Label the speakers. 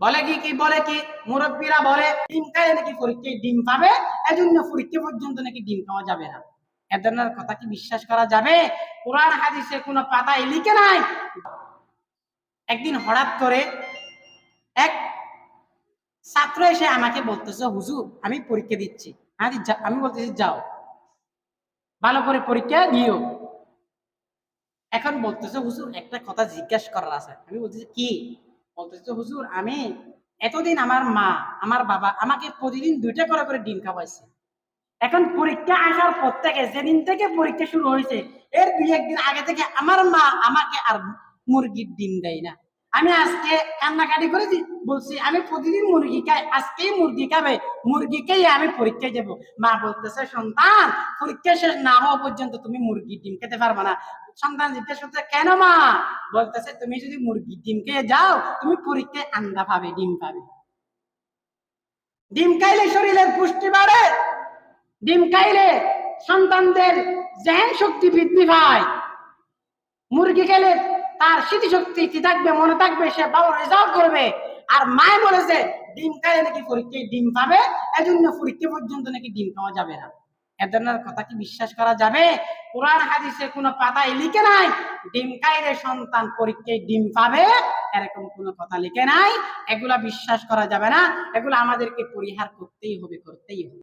Speaker 1: বলে কি কি বলে কি? মুরব্বীরা বলে, ডিম খাইলে নাকি পরীক্ষায় ডিম পাবে? এজন্য পরীক্ষা পর্যন্ত নাকি ডিম খাওয়া যাবে না। এ ধরনের কথা কি বিশ্বাস করা যাবে? কোরআন, হাদিসে কোনো পাতায় লিখে নাই? একদিন হঠাৎ করে এক ছাত্র এসে আমাকে বলতেছে, হুজুর, আমি পরীক্ষা দিচ্ছি। আমি বলতেছি, যাও। ভালো করে পরীক্ষা দিও এখন বলতেছে, হুজুর, একটা কথা জিজ্ঞাসা করার আছে। আমি বলতেছি, কি? বলতেছে হুজুর, আমি এতদিন আমার মা, আমার বাবা আমাকে প্রতিদিন দুইটা করে করে ডিম খাওয়াইছে। এখন পরীক্ষা আসার পর থেকে, যেদিন থেকে পরীক্ষা শুরু হয়েছে, এর দুই একদিন আগে থেকে আমার মা আমাকে আর মুরগির ডিম দেয় না। আমি আজকে কান্নাকাটি করে দি- বলছি, আমি প্রতিদিন মুরগি খাই, আজকেই মুরগি খাবে মুরগিকেই আমি পরীক্ষায় যাব। মা বলতেছে, সন্তান, পরীক্ষা শেষ না হওয়া পর্যন্ত তুমি মুরগির ডিম খেতে পারবে না। সন্তান জিজ্ঞেস করতে কেন মা? বলতেছে, তুমি যদি মুরগির ডিম খেয়ে যাও, তুমি পরীক্ষায় আন্ডা পাবে, ডিম পাবে। ডিম খাইলে শরীরের পুষ্টি বাড়ে, ডিম খাইলে সন্তানদের জেহেন শক্তি বৃদ্ধি পায়, মুরগি খেলে তার স্মৃতিশক্তি কি থাকবে, মনে থাকবে, সে ভালো রেজাল্ট করবে। আর মায়ে বলেছে, ডিম খাইলে নাকি পরীক্ষায় ডিম পাবে? এজন্য পরীক্ষা পর্যন্ত নাকি ডিম খাওয়া যাবে না। এ ধরনের কথা কি বিশ্বাস করা যাবে? কোরআন হাদিসে কোনো পাতায় লিখে নাই? ডিম খাইলে সন্তান পরীক্ষায় ডিম পাবে? এরকম কোনো কথা লিখে নাই? এগুলা বিশ্বাস করা যাবে না। এগুলো আমাদেরকে পরিহার করতেই হবে করতেই হবে।